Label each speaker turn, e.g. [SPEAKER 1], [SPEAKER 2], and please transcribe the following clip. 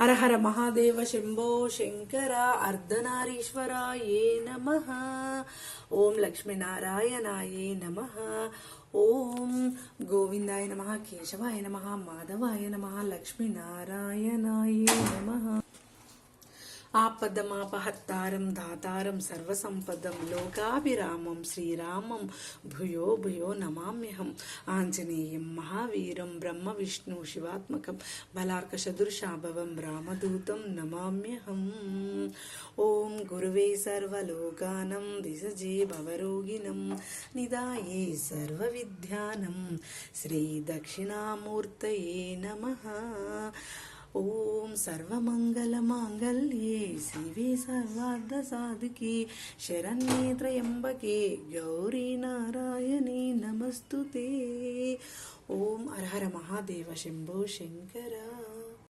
[SPEAKER 1] హరహర మహాదేవ శంభో శంకర అర్ధనారీశ్వరాయే నమ. ఓం లక్ష్మీనారాయణాయే నమ. ఓం గోవిందాయ నమ కేశవాయ నమ మాధవాయ నమ లక్ష్మీనారాయణాయే నమ. ఆపదమాపహత్తారం దాతారం సర్వసంపదం లోకాభిరామం శ్రీరామం భూయో భూయో నమామ్యహం ఆంజనేయం మహావీరం బ్రహ్మ విష్ణు శివాత్మకం బలార్కసదృశాభవం రామదూతం నమామ్యహం. ఓం గురువే సర్వలోకానం దిశజే భవరోగిణం నిదాయే సర్వవిద్యానం శ్రీ దక్షిణామూర్తయే నమః. సర్వమంగళమాంగళ్యే శివే సర్వార్థ సాధుకి శరణ్యే త్రయంబకే గౌరీ నారాయణి నమస్తుతే. ఓం అర్హర మహాదేవ శంభో శంకరా.